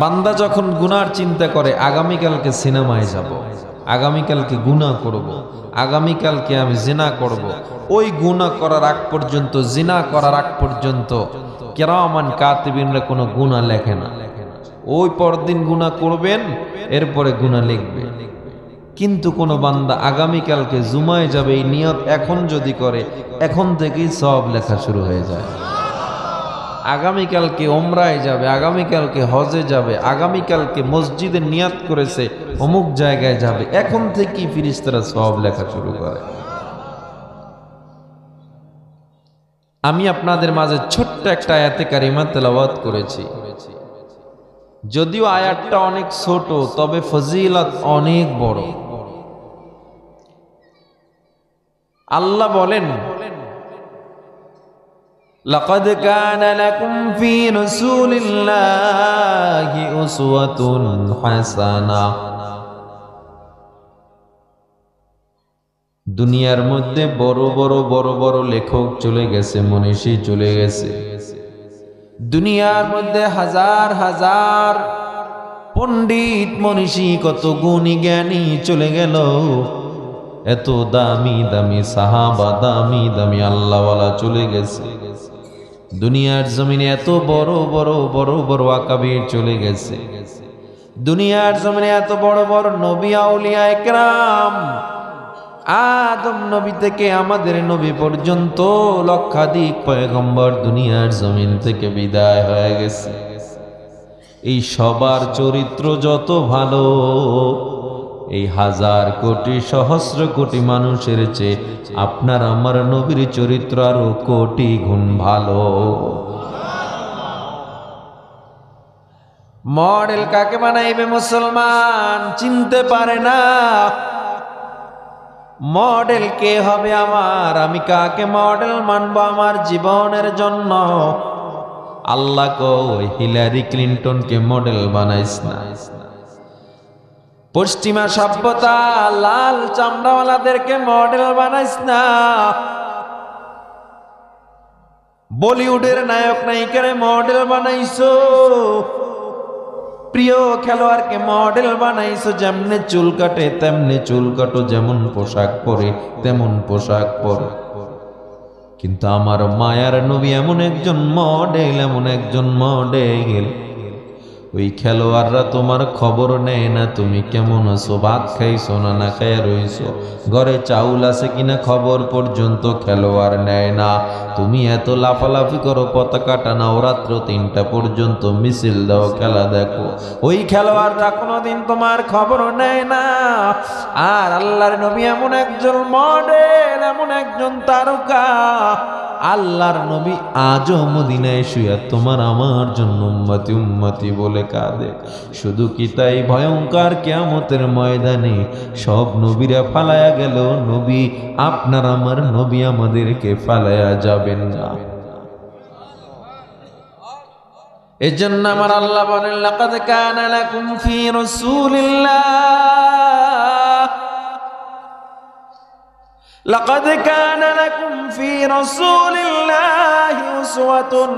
বান্দা যখন গুনার চিন্তা করে, আগামীকালকে সিনেমায় যাব, আগামীকালকে গুনাহ করব। আগামীকালকে আমি জিনা করব। ওই গুনাহ করার আগ পর্যন্ত, জিনা করার আগ পর্যন্ত কেরামান কাতিবিনরা কোনো গুনাহ লেখে না ওই পরদিন গুনাহ করবেন, এরপরে গুনাহ লিখবে কিন্তু কোনো বান্দা আগামীকালকে জুমায় যাবে, এই নিয়ত এখন যদি করে, এখন থেকেই সব লেখা শুরু হয়ে যায় আগামীকালকে ওমরায় যাবে, আগামীকালকে হজে যাবে, আগামীকালকে মসজিদে নিয়াত করেছে, অমুক জায়গায় যাবে। এখন থেকেই ফিরিস্তারা সব লেখা শুরু করে। আমি আপনাদের মাঝে ছোট্ট একটা আয়াতে কারিমা তেলাওয়াত করেছি। যদিও আয়াতটা অনেক ছোট, তবে ফজিলত অনেক বড়। আল্লাহ বলেন لقد كان لكم في رسول الله أسوة حسنة দুনিয়ার মধ্যে বড় বড় বড় বড় লেখক চলে গেছে মনীষী চলে গেছে দুনিয়ার মধ্যে হাজার হাজার পণ্ডিত মনীষী কত গুণী জ্ঞানী চলে গেল এত দামি দামি সাহাবা দামি দামি আল্লাহওয়ালা চলে গেছে দুনিয়ার জমিনে এত বড় বড় বড় বড় আকাবির চলে গেছে। দুনিয়ার জমিনে এত বড় বড় নবী আউলিয়া একরাম। আদম নবী থেকে আমাদের নবী পর্যন্ত লক্ষাধিক পয়গম্বর দুনিয়ার জমিন থেকে বিদায় হয়ে গেছে। এই সবার চরিত্র যত ভালো এই হাজার কোটি সহস্র কোটি মানুষের চেয়ে আপনার আমার নবীর চরিত্র আরও কোটি গুণ ভালো। মডেল কাকে বানাইবে মুসলমান? চিনতে পারে না। মডেল কে হবে আমার? আমি কাকে মডেল মানবো আমার জীবনের জন্য? আল্লাহ কই, হিলারি ক্লিন্টনকে মডেল বানাইস না। পশ্চিমা সভ্যতা, লাল চামড়াওয়ালাদেরকে মডেল বানাইস না। বলিউডের নায়ক নায়িকারে মডেল বানাইছো। প্রিয় খেলোয়াড়কে মডেল বানাইছো, যেমনে চুল কাটে, তেমনি চুল কাটো, যেমন পোশাক পরে, তেমন পোশাক পরে। কিন্তু আমার মায়ার নবী এমন একজন মডেল, এমন একজন মডেল। ওই খেলোয়াড়রা তোমার খবর নেয় না, তুমি কেমন আছো? ভাত খাইছো না না খাইয়া রইছো? ঘরে চাউল আছে কিনা? খবর পর্যন্ত খেলোয়াড় নেয় না। তুমি এত লাফালাফি করো, পতাকা টানাও রাত্র তিনটা পর্যন্ত মিছিল দাও, খেলা দেখো। ওই খেলোয়াড়রা কোনোদিন তোমার খবর নেয় না। আর আল্লাহর নবী এমন একজন মডেল এমন একজন তারকা। আল্লাহর নবী আজও মদিনায় শুয়া তোমার আমার জন্য উম্মতি উম্মতি বলে কাঁদে। শুধু কি তাই ভয়ঙ্কর কেয়ামতের ময়দানে সব নবীরা ফালায়া গেল? নবী, আপনার আমার নবী আমাদেরকে ফালায়া যাবেন না। এজন্য আমার আল্লাহ বলেন, লাকাদ কানা লাকুম ফি রাসূলিল্লাহ। লাকাদ কানা লাকুম ফি উসওয়াতুন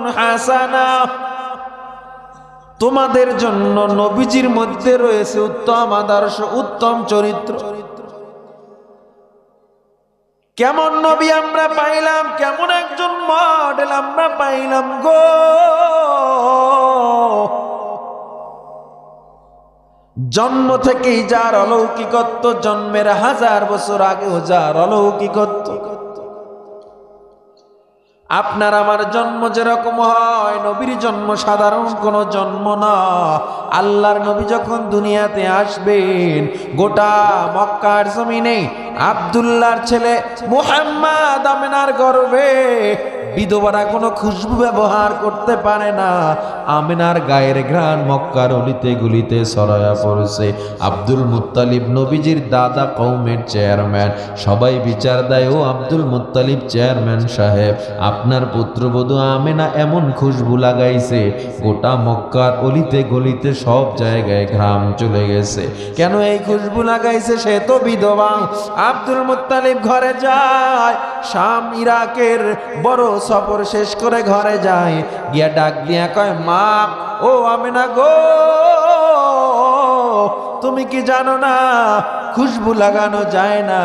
তোমাদের জন্য নবীজির মধ্যে রয়েছে উত্তম আদর্শ, উত্তম চরিত্র। কেমন নবী আমরা পাইলাম, কেমন একজন মডেল আমরা পাইলাম গো। জন্ম থেকেই যার অলৌকিকত্ব, জন্মের হাজার বছর আগেও যার অলৌকিকত্ব। আপনার আমার জন্ম যেরকম হয়, নবীর জন্ম সাধারণ কোনো জন্ম না। আল্লাহর নবী যখন দুনিয়াতে আসবেন, গোটা মক্কার জমিনে আবদুল্লাহর ছেলে মুহাম্মদ আমেনার গর্বে বিধবারা কোনো খুশবু ব্যবহার করতে পারে না। আমিনার গায়ের ঘ্রাণ মক্কার অলিতে গুলিতে সরায়া পড়েছে। আব্দুল মুত্তালিব নবীজির দাদা কৌমের চেয়ারম্যান। সবাই বিচার দেয়, ও আব্দুল মুত্তালিব চেয়ারম্যান সাহেব আপনার পুত্রবধূ আমেনা এমন খুশবু লাগাইছে, গোটা মক্কার অলিতে গলিতে সব জায়গায় ঘ্রাম চলে গেছে। কেন এই খুশবু লাগাইছে সে তো বিধবা। আব্দুল মুত্তালিব ঘরে যায়, শাম ইরাকের বড় সফর শেষ করে ঘরে যায়। গিয়া ডাক দিয়া কয়, মা, ও আমেনা গো তুমি কি জানো না? খুশবু লাগানো যায় না।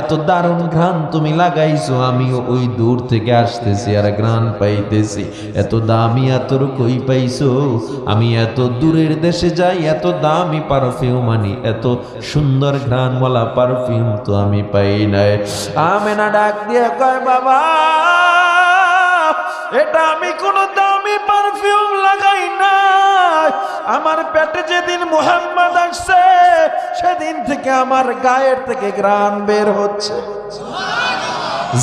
এত দারুণ ঘ্রাণ তুমি লাগাইছো, আমিও ওই দূর থেকে আসতেছি আর ঘ্রাণ পাইতেছি। এত দামি এত কই পাইছো, আমি এত দূরের দেশে যাই, এত দামি পারফিউম আনি, এত সুন্দর ঘ্রাণওয়ালা পারফিউম তো আমি পাই নাই। আমেনা ডাক দিয়ে কয়, বাবা, এটা আমি কোনো দামি আমার পেটে যেদিন মোহাম্মদ আসছে সেদিন থেকে আমার গায়ের থেকে গ্রান বের হচ্ছে।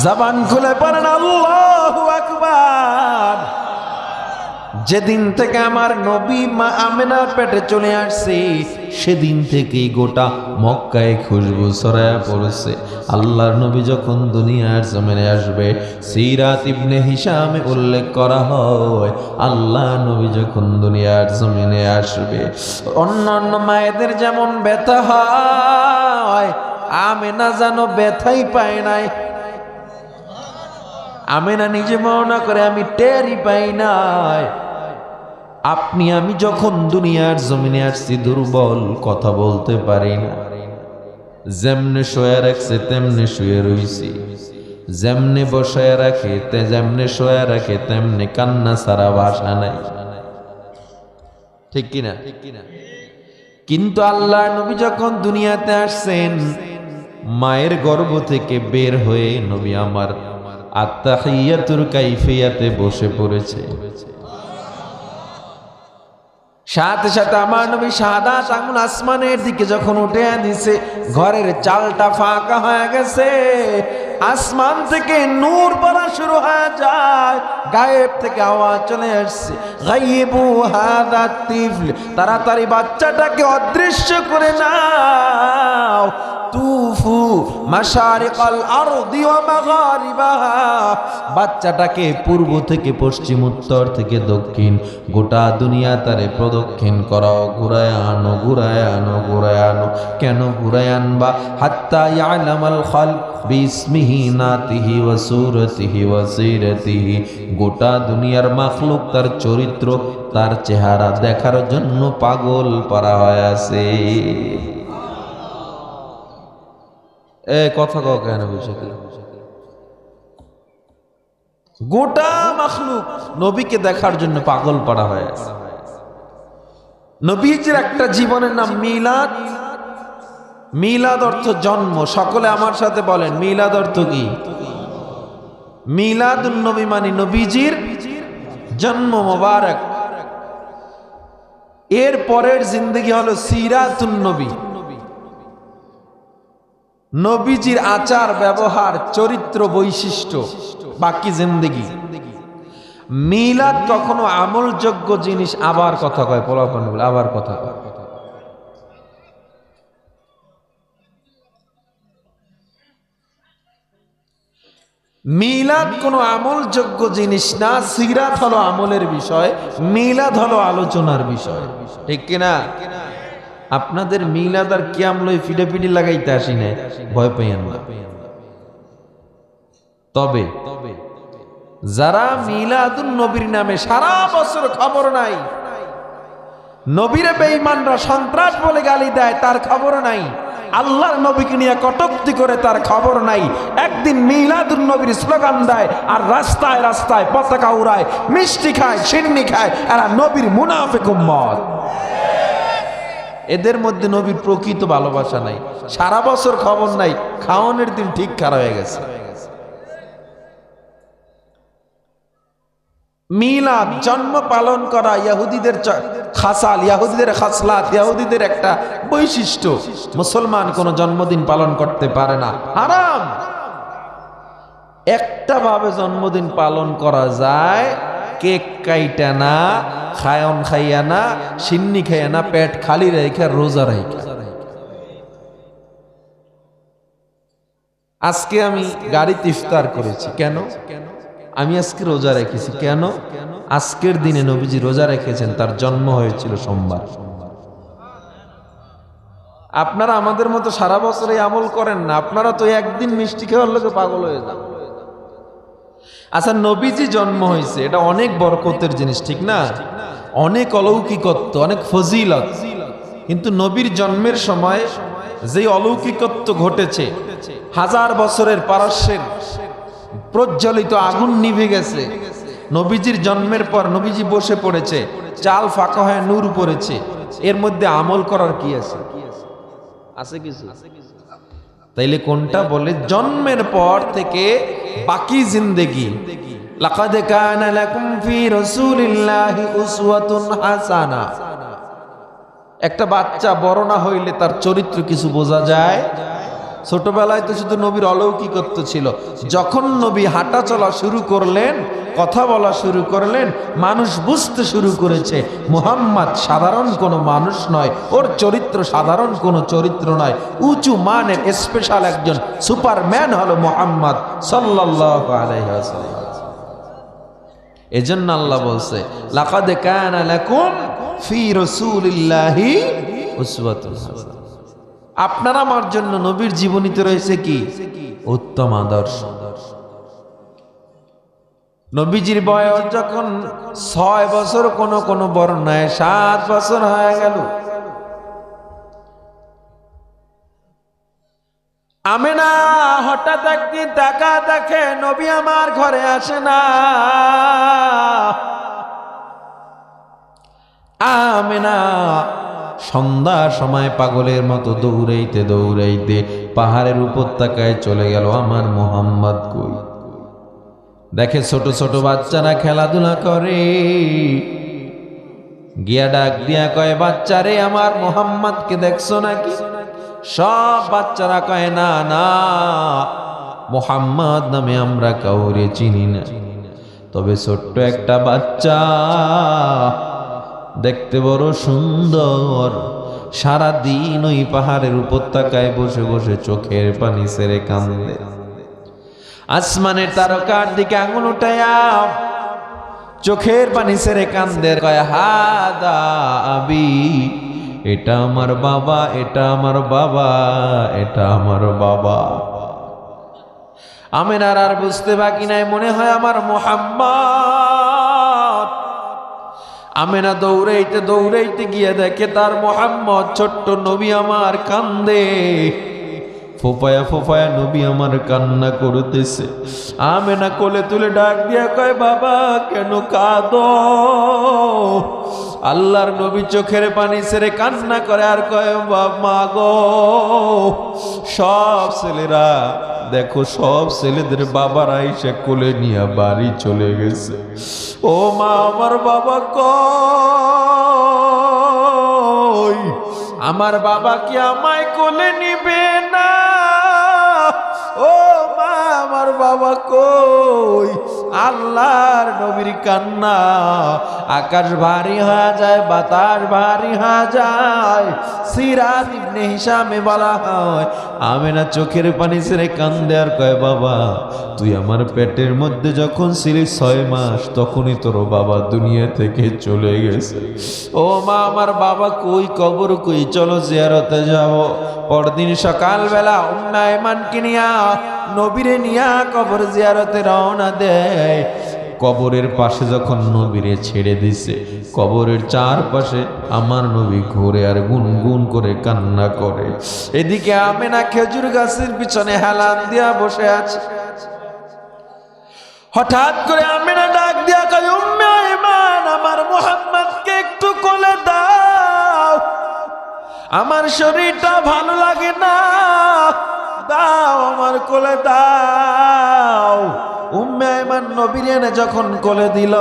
জবান খুলে পড়েন আল্লাহু যেদিন থেকে আমার নবী মা আমেনার পেটে চলে আসছে, সেদিন থেকেই গোটা মক্কায় খুশবু ছড়ায় পড়ছে। আল্লাহর নবী যখন দুনিয়ার জমিনে আসবে, সিরাত ইবনে হিসামে উল্লেখ করা হয় আল্লাহ নবী যখন দুনিয়ার জমিনে আসবে, অন্যান্য মায়েদের যেমন ব্যথা হয়, আমেনা যেন ব্যথাই পায় নাই আমেনা নিজে মনে করে, আমি টেরই পাই নাই। আপনি, আমি যখন দুনিয়ার জমিনে আসছি, দুর্বল কথা বলতে পারি না। যেমনে শোয়া রাখছে, তেমনে শুয়ে রইছি। যেমনে বসায় রাখে, তে যেমনে শোয়া রাখে, তেমনে কান্না সারা ভাষা নাই। ঠিক কিনা? কিন্তু আল্লাহ নবী যখন দুনিয়াতে আসছেন, মায়ের গর্ভ থেকে বের হয়ে নবী আমার আত্মাহিয়াতুর কাইফিয়াতে বসে পড়েছে। সাথে সাথে আমার নবী সাদা আঙুল আসমানের দিকে যখন উঠে ঘরের চালটা ফাঁকা হয়ে গেছে। আসমান থেকে নূর পড়া শুরু হয়ে যায়, গায়েব থেকে আওয়াজ চলে আসছে। তাড়াতাড়ি বাচ্চাটাকে অদৃশ্য করে নাও। তুফু মাশারিকাল আরদি ওয়া বাচ্চাটাকে পূর্ব থেকে পশ্চিম, উত্তর থেকে দক্ষিণ, গোটা দুনিয়া তারে প্রদক্ষিণ করাও। ঘুরায় আনো ঘুরায় আনো ঘুরায় আনো কেন ঘুরায় আনবা হাত্তা ইয়ালামাল খালক বিসমিহি নাতিহি ওয়া সিরাতিহি। গোটা দুনিয়ার মাখলুক তার চরিত্র, তার চেহারা দেখার জন্য পাগল পারা হয়ে আছে। এ কথা কাও কেন গোটা মাখলুক নবীকে দেখার জন্য পাগল পাড়া হয়ে আছে। নবীজির একটা জীবনের নাম মিলাদ। মিলাদ অর্থ জন্ম। সকলে আমার সাথে বলেন, মিলাদ অর্থ কি? মিলাদ নবী মানে নবীজির জন্ম মোবারক। এর পরের জিন্দগি হলো সিরাতুন নবীজির আচার, ব্যবহার, চরিত্র বৈশিষ্ট্য, বাকি জিন্দগি। মিলাদ কখনো আমলযোগ্য জিনিস আবার কথা কয় পোলাপন আবার কথা মিলাদ কোনো আমলযোগ্য জিনিস না, সিরাত হলো আমলের বিষয়, মিলাদ হলো আলোচনার বিষয়। ঠিক কিনা? আপনাদের মিলাদ আর কিয়াম লই ফিডাফিডি লাগাইতে আসি না ভয় পাইয়েন না। তবে যারা মিলাদুন নবীর নামে সারা বছর খবর নাই, নবীরে বেঈমানরা সন্ত্রাস বলে গালি দেয়, তার খবর নাই। আল্লাহর নবীকে নিয়ে কটুক্তি করে তার খবর নাই। একদিন মিলাদুন নবীর স্লোগান দেয়, আর রাস্তায় রাস্তায় পতাকা উড়ায়, মিষ্টি খায় সিন্নি খায়, এরা নবীর মুনাফিক উম্মত। এদের মধ্যে নবীর প্রকৃত ভালোবাসা নাই। সারা বছর খবর নাই, খাওয়ানোর দিন ঠিক খারাপ হয়ে গেছে। মিলাদ, জন্ম পালন করা ইয়াহুদিদের খাসাল, ইয়াহুদিদের খাসলাত, ইয়াহুদিদের একটা বৈশিষ্ট্য, মুসলমান কোনো জন্মদিন পালন করতে পারে না। হারাম! একটা ভাবে জন্মদিন পালন করা যায়, কেক কাইটা না খায়ন খাইয়া না, সিন্নি খাইয়া না, পেট খালি রেখে রোজা রেখে। আজকে আমি গাড়িতে ইফতার করেছি। কেন? আমি আজকে রোজা রেখেছি। কেন? আজকের দিনে নবীজি রোজা রেখেছেন, তার জন্ম হয়েছিল সোমবার। আপনারা আমাদের মতো সারা বছর আমল করেন না। আপনারা তো একদিন মিষ্টি খাওয়ার লোকে পাগল হয়ে যান। আচ্ছা নবীজি জন্ম হয়েছে, এটা অনেক বরকতের জিনিস, ঠিক না? অনেক অলৌকিকত্ব, অনেক ফজিলত। কিন্তু নবীর জন্মের সময় যে অলৌকিকত্ব ঘটেছে, হাজার বছরের পারস্যের প্রজ্বলিত আগুন নিভে গেছে। নবীজির জন্মের পর নবীজি বসে পড়েছে, চাল ফাঁকা হয়ে নূর পড়েছে, এর মধ্যে আমল করার কি আছে? আছে কিছু? তাইলে কোনটা বলে, জন্মের পর থেকে বাকি জিন্দেগি। একটা বাচ্চা বড় না হইলে তার চরিত্র কিছু বোঝা যায়? ছোটবেলায় তো শুধু নবীর অলৌকিকত্ব ছিল। যখন নবী হাঁটা চলা শুরু করলেন, কথা বলা শুরু করলেন, মানুষ বুঝতে শুরু করেছে, মুহাম্মদ সাধারণ কোনো মানুষ নয়, ওর চরিত্র সাধারণ কোনো চরিত্র নয়। উঁচু মানের স্পেশাল একজন সুপারম্যান হলো মুহাম্মদ আলাইহি এজন্য আল্লাহ বলছে, লাকাদ কানা লাকুম ফি রাসূলিল্লাহি উসওয়াতুন হাসানাহ আপনার আমার জন্য নবীর জীবনীতে রয়েছে কি? উত্তম আদর্শ। নবীজির বয়স যখন ছয় বছর কোন কোন বর্ণায় সাত বছর হয়ে গেল। আমি না হঠাৎ একদিন টাকা দেখে নবী আমার ঘরে আসে না। আমি না সন্ধ্যার সময় পাগলের মতো দৌড়াইতে দৌড়াইতে পাহাড়ের উপত্যকায় চলে গেল আমার মোহাম্মদ কই? দেখে ছোট ছোট বাচ্চারা খেলাধুলা করে। গিয়া ডাক দিয়া কয়, বাচ্চারে, আমার মোহাম্মদকে দেখছ নাকি? সব বাচ্চারা কয়, না না, মোহাম্মদ নামে আমরা কাউরে চিনি না। তবে ছোট্ট একটা বাচ্চা দেখতে বড় সুন্দর। সারা দিন ওই পাহাড়ের উপত্যকায় বসে বসে চোখের পানি সেরে কান্দে। আসমানের তারকার দিকে আঙুল উঠায়া চোখের পানি সেরে কান্দে। কয়, হাদা আবি, এটা আমার বাবা, এটা আমার বাবা, এটা আমার বাবা। আমের আর আর বুঝতে বাকি নাই, মনে হয় আমার মোহাম্মদ। আমেনা দৌড়াইতে দৌড়াইতে গিয়ে দেখে তার মোহাম্মদ ছোট্ট নবী আমার কান্দে। ফোপায়া ফোপায়া নবী আমার কান্না করতেছে। আমেনা কোলে তুলে ডাক দিয়া কয়, বাবা, কেন কাঁদ? আল্লাহর নবী চোখের পানি ছেড়ে কান্না করে আর কয় মা গো, সব ছেলেরা, দেখো সব ছেলেদের বাবারা এসে কোলে নিয়ে বাড়ি চলে গেছে। ও মা, আমার বাবা কই? আমার বাবা কি আমায় কোলে নিবে না? ও মা, আমার বাবা কই? আল্লাহর নবীর কান্না। আকাশ ভারী হয়ে যায়, বাতাস ভারী হয়ে যায়। সিরাত ইবনে হিসামে বলা হয় আমি না চোখের পানি ছেড়ে কান্দে আর কয়, বাবা, তুই আমার পেটের মধ্যে যখন ছিলি ছয় মাস, তখনই তোর বাবা দুনিয়া থেকে চলে গেছে। ও মা, আমার বাবা কই, কবর কই? চলো জিয়ারতে যাব। পরদিন সকালবেলা উন্নয়মানকে নিয়া নবীরে নিয়া কবর জিয়ারতে রওনা দেয়। কবরের পাশে যখন নবীরে ছেড়ে দিছে, কবরের চারপাশে আমার নবী ঘুরে আর গুনগুন করে কান্না করে। এদিকে আমেনা খেজুর গাছের পিছনে হেলান দিয়া বসে আছে। হঠাৎ করে আমেনা ডাক দিয়া কয় আমার শরীরটা ভালো লাগে না। দাও আমার কোলে দাও। উম্মে আইমান নবীর এনে যখন কোলে দিল,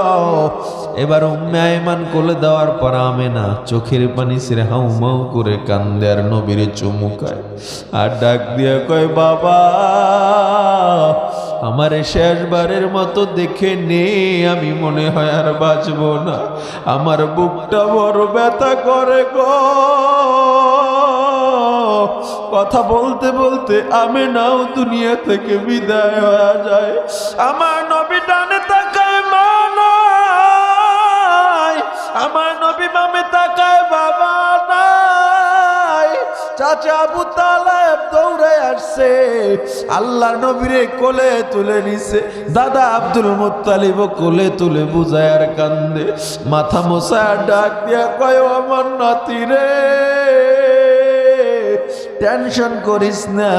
এবার উম্মে আইমান কোলে দেওয়ার পর আমে না চোখের পানি ছেড়ে হাউ মাউ করে কান্দে আর নবীরে চুমুকায় আর ডাক দিয়ে কয়, বাবা, আমার শেষবারের মতো দেখে নে, আমি মনে হয় আর বাঁচব না। আমার বুকটা বড় ব্যথা করে গো। কথা বলতে বলতে আমি নাও দুনিয়া থেকে বিদায় হয়ে যায় আমার নবী ডানে তাকায় মা নাই। আমার নবী মামে তাকায় বাবা নাই। চাচা আবু তালেব দৌড়ে আসছে। আল্লাহর নবীরে কোলে তুলে নিছে। দাদা আব্দুল মুত্তালিব কোলে তুলে বুঝায় আর কান্দে। মাথা মোসায় ডাক দিয়া কয় আমার নাতি রে। টেনশন করিস না।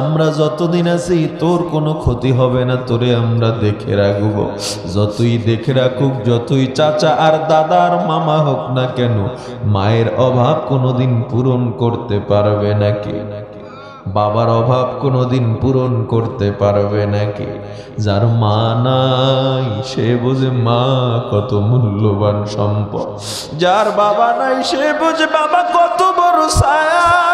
আমরা যতদিন আছি, তোর কোনো ক্ষতি হবে না, তোরে আমরা দেখে রাখব। যতই দেখে রাখুক, যতই চাচা আর দাদা আর মামা হোক না কেন, মায়ের অভাব কোনোদিন পূরণ করতে পারবে নাকি বাবার অভাব কোনোদিন পূরণ করতে পারবে নাকি যার মা নাই, সে বোঝে মা কত মূল্যবান সম্পদ। যার বাবা নাই, সে বোঝে বাবা কত বড় ছায়া।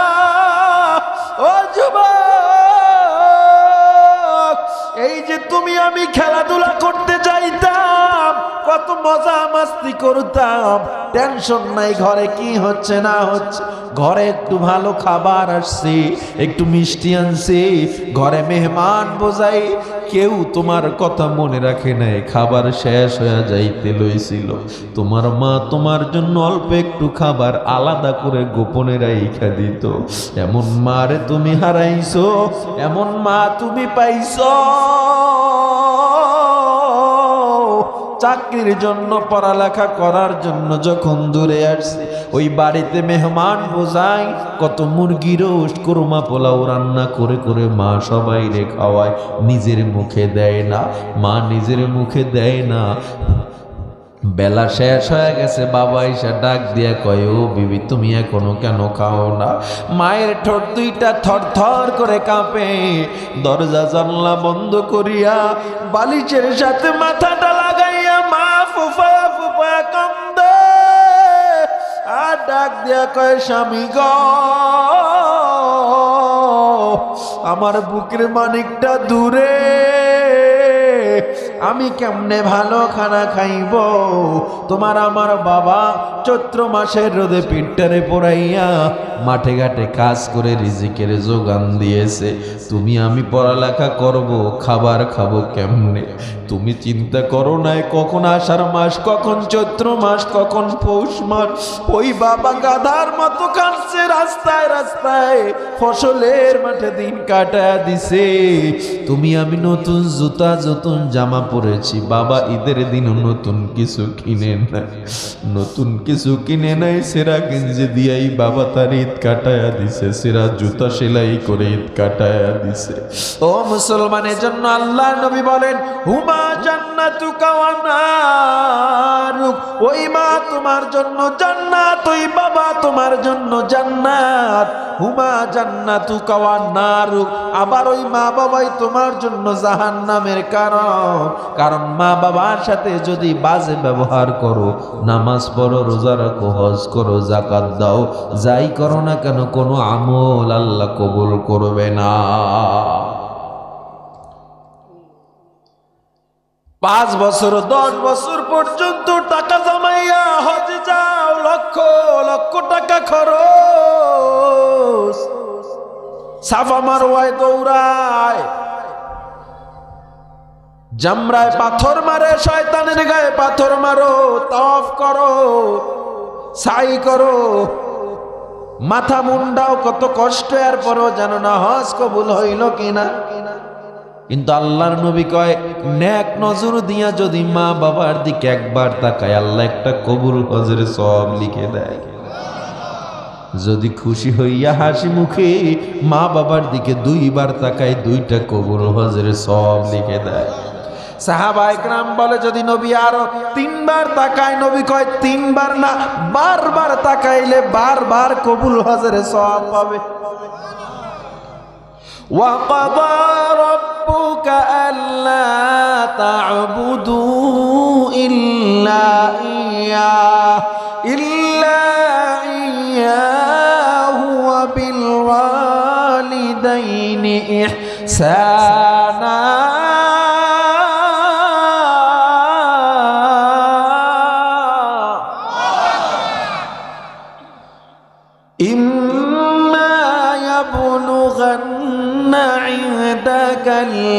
তুমি আমি খেলাধুলা করতে যাইতাম, কত মজা মাস্তি করতাম। টেনশন নাই, ঘরে কি হচ্ছে না হচ্ছে। ঘরে একটু ভালো খাবার আসছে, একটু মিষ্টি আনছে, ঘরে মেহমান বোঝাই, কেউ তোমার কথা মনে রাখে নাই। খাবার শেষ হয়ে যাইতে লইছিল। তোমার মা তোমার জন্য অল্প একটু খাবার আলাদা করে গোপনে রাইখা দিত। এমন মারে তুমি হারাইছো, এমন মা তুমি পাইছো। চাকরির জন্য পড়ালেখা করার জন্য যখন দূরে আসছে, ওই বাড়িতে মেহমান বোঝাই, কত মুরগির কোরমা পোলাও রান্না করে করে মা সবাই রে খাওয়ায়, নিজের মুখে দেয় না, মা নিজের মুখে দেয় না। বেলা শেষ হয়ে গেছে, বাবা এসে ডাক দিয়া কয়, ও বিবি, তুমি এখনও কেন খাও না? মায়ের ঠোঁট দুইটা থর থর করে কাঁপে। দরজা জানলা বন্ধ করিয়া বালিচের সাথে মাথাটা লাগাইয়া দিয়া কয় স্বামী গ আমার বুকের মানিকটা দূরে। আমি কেমনে ভালো খানা খাইব? তোমার আমার বাবা চৈত্র মাসের রোদে পিঠটারে পড়াইয়া মাঠে ঘাটে কাজ করে রিজিকের যোগান দিয়েছে। তুমি আমি পড়ালেখা করব, খাবার খাব কেমনে? তুমি চিন্তা করো নাই কখন আষাঢ় মাস, কখন চৈত্র মাস, কখন পৌষ মাস। ওই বাবা গাধার মতো কাঁদছে রাস্তায় রাস্তায়, ফসলের মাঠে দিন কাটায় দিছে। তুমি আমি নতুন জুতা, নতুন জামা পরেছি বাবা ঈদের দিনও নতুন কিছু কিনে নাই নতুন কিছু কিনে নাই সেরা গেঞ্জি দিয়াই বাবা তার ঈদ কাটায়া দিছে। সেরা জুতা সেলাই করে ঈদ কাটায়া দিছে। ও মুসলমানের জন্য আল্লাহ নবী বলেন, হুমা জান্নাতু কাওয়ানারুক ওই মা তোমার জন্য জান্নাত, ওই বাবা তোমার জন্য জান্নাত। হুমা জান্নাতু কাওয়ানারুক আবার ওই মা বাবাই তোমার জন্য জাহান্নামের কারণ। কারণ মা বাবার সাথে যদি বাজে ব্যবহার করো, নামাজ পড়ো, রোজা রাখো, হজ করো জাকাত দাও, যাই করো না কেন, কোনো আমল আল্লাহ কবুল করবে না। পাঁচ বছর, দশ বছর পর্যন্ত টাকা জমাইয়া হজ যাও, লক্ষ লক্ষ টাকা খরচ। সাফা মারোয়ায় দৌড়ায়। জামরায় পাথর মারে, শয়তানের গায়ে পাথর মারো, তফ করো সাই করো। মাথা মুন্ডাও কত কষ্ট এর পরও জানো না হজ কবুল হইল কিনা। কিন্তু আল্লাহর নবী কয় ন্যাক নজর দিয়া যদি মা বাবার দিকে একবার তাকায়, আল্লাহ একটা কবুল হজের সব লিখে দেয়। যদি খুশি হইয়া হাসি মুখে মা বাবার দিকে দুইবার তাকায়, দুইটা কবুল হজের সব লিখে দেয়। সাহাবা একরাম বলে যদি নবী আরো তিনবার তাকায় নবী কয় তিনবার না বারবার তাকাইলে বারবার কবুল হজের সব পাবে وقضى ربك ألا تعبدوا إلا إياه إلا إياه وبالوالدين إحسانا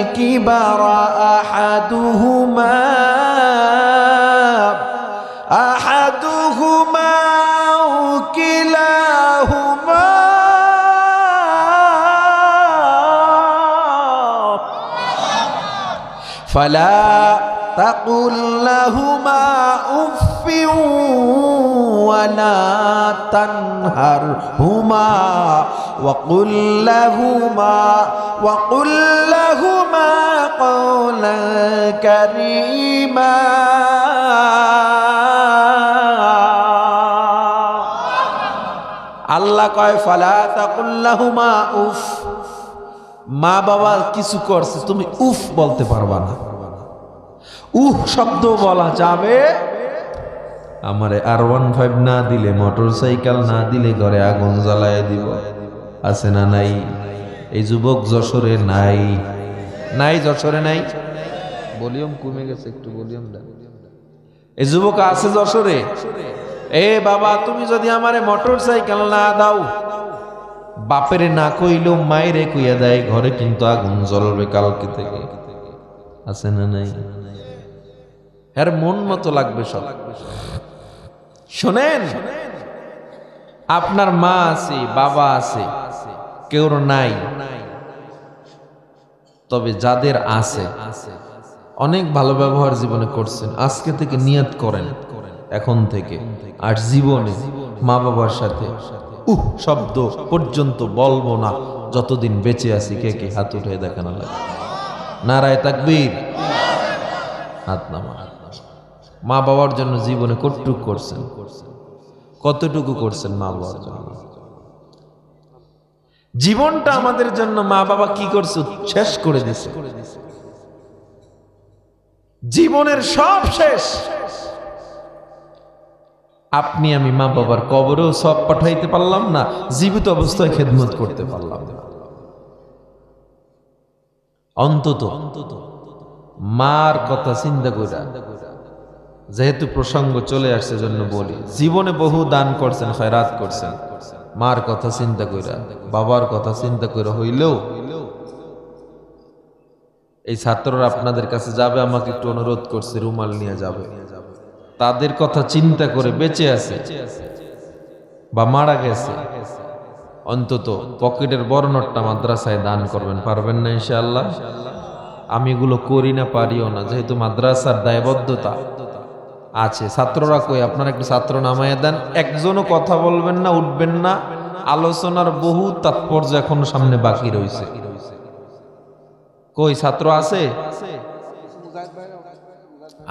الكبر أحدهما أحدهما أو كلاهما فلا تقل لهما أف ولا تنهرهما وقل لهما وقل لهما قولا كريما আল্লাহ কয় ফালা তাকুল্লাহুমা উফ মা বাবা কিছু করছে তুমি উফ বলতে পারবা না উফ শব্দ বলা যাবে আমারে আর ওয়ান ফাইভ না দিলে মোটর সাইকেল না দিলে ঘরে আগুন জ্বালায় দিব। আছে না নাই? এই যুবক যশোরে নাই। নাই যশোরে নাই? ভলিউম কমে গেছে, একটু ভলিউম এই যুবক আছে যশোরে? এ বাবা, তুমি যদি আমারে মোটর সাইকেল না দাও, বাপেরে না কইলেও মায়েরে কইয়া দেয়, ঘরে কিন্তু আগুন জ্বলবে কালকে থেকে। আছে না নাই? এর মন মতো লাগবে সব। শোনেন, আপনার মা আছে, বাবা আছে, কেউ নাই। তবে যাদের আছে, অনেক ভালো ব্যবহার জীবনে করছেন, আজকে থেকে নিয়ত করেন, এখন থেকে। আর জীবনে মা বাবার সাথে, উহ, শব্দ পর্যন্ত বলব না, যতদিন বেঁচে আছি, কে কে হাত উঠে দেখানো লাগে নারায় তাকবীর। হাত নামা মা বাবার জন্য জীবনে কতটুকু করছেন? কতটুকু করছেন মা বাবার জন্য? জীবনটা আমাদের জন্য মা বাবা কি করছে? শেষ করে দিছে জীবনের সব শেষ। আপনি আমি মা বাবার কবরেও সব পাঠাইতে পারলাম না, জীবিত অবস্থায় খেদমত করতে পারলাম না। অন্তত মার কথা চিন্তা কইরা যেহেতু প্রসঙ্গ চলে আসছে জন্য বলি। জীবনে বহু দান করছেন, খয়রাত করছেন। মার কথা চিন্তা কইরা, বাবার কথা চিন্তা করে হইলেও এই ছাত্ররা আপনাদের কাছে যাবে, আমাকে একটু অনুরোধ করছে, রুমাল নিয়ে যাবে। তাদের কথা চিন্তা করে বেঁচে আছে বা মারা গেছে। অন্তত পকেটের বর্ণটা মাদ্রাসায় দান করবেন, পারবেন না ইনশাআল্লাহ? আমি এগুলো করি না, পারিও না। যেহেতু মাদ্রাসার দায়বদ্ধতা আছে। ছাত্ররা কই? আপনারা একটু ছাত্র নামাইয়া দেন। একজনও কথা বলবেন না, উঠবেন না। আলোচনার বহু তাৎপর্য এখনও সামনে বাকি রয়েছে কই, ছাত্র আছে?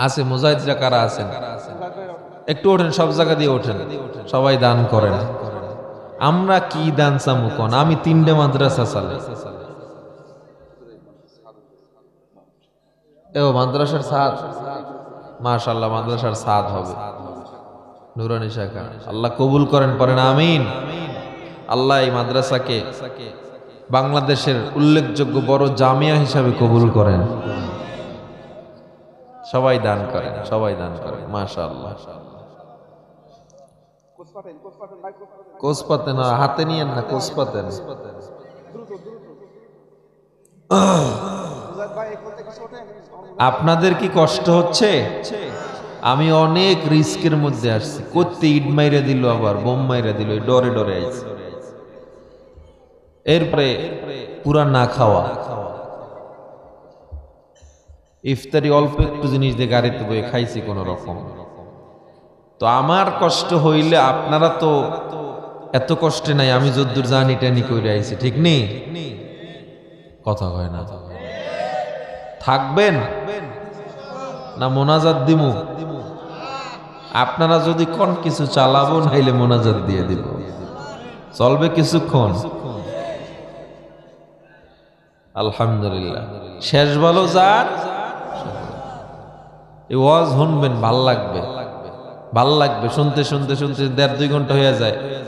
আছে, মুজাহিদরা কারা আছেন? একটু ওঠেন, সব জায়গা দিয়ে ওঠেন। সবাই দান করেন। আমরা কি দান চামু কোন? আমি তিনটে মাদ্রাসা চালাই। এও মাদ্রাসার সাদ মাশাল্লাহ মাদ্রাসার সাদ হবে। নুরানি শাখা। আল্লাহ কবুল করেন পরেন আমিন। আল্লাহ এই মাদ্রাসাকে বাংলাদেশের উল্লেখযোগ্য বড় জামিয়া হিসাবে কবুল করেন। সবাই দান করেন, সবাই দান করেন পাতে না, হাতে নিয়েন না। আপনাদের কি কষ্ট হচ্ছে? আমি অনেক রিস্কের মধ্যে আসছি। করতে ইট মাইরে দিল আবার, বোম মাইরে দিল ডরে ডরে আইছি। এরপরে পুরা না খাওয়া। ইফতারি অল্প একটু জিনিস দিয়ে গাড়িতে বয়ে খাইছি কোন রকম। তো আমার কষ্ট হইলে আপনারা তো এত কষ্টে নাই, আমি যদ্দুর জানি টানি করে আইছি, ঠিক নেই কথা হয় না। থাকবেন? না মোনাজাত দিমু? আপনারা যদি কোন কিছু চালাবো, নাইলে মোনাজাত দিয়ে দিব। চলবে কিছুক্ষণ। আলহামদুলিল্লাহ। শেষ ভালো যার? ওয়াজ শুনবেন, ভালো লাগবে। ভালো লাগবে। শুনতে শুনতে শুনতে দেড় দুই ঘণ্টা হয়ে যায়।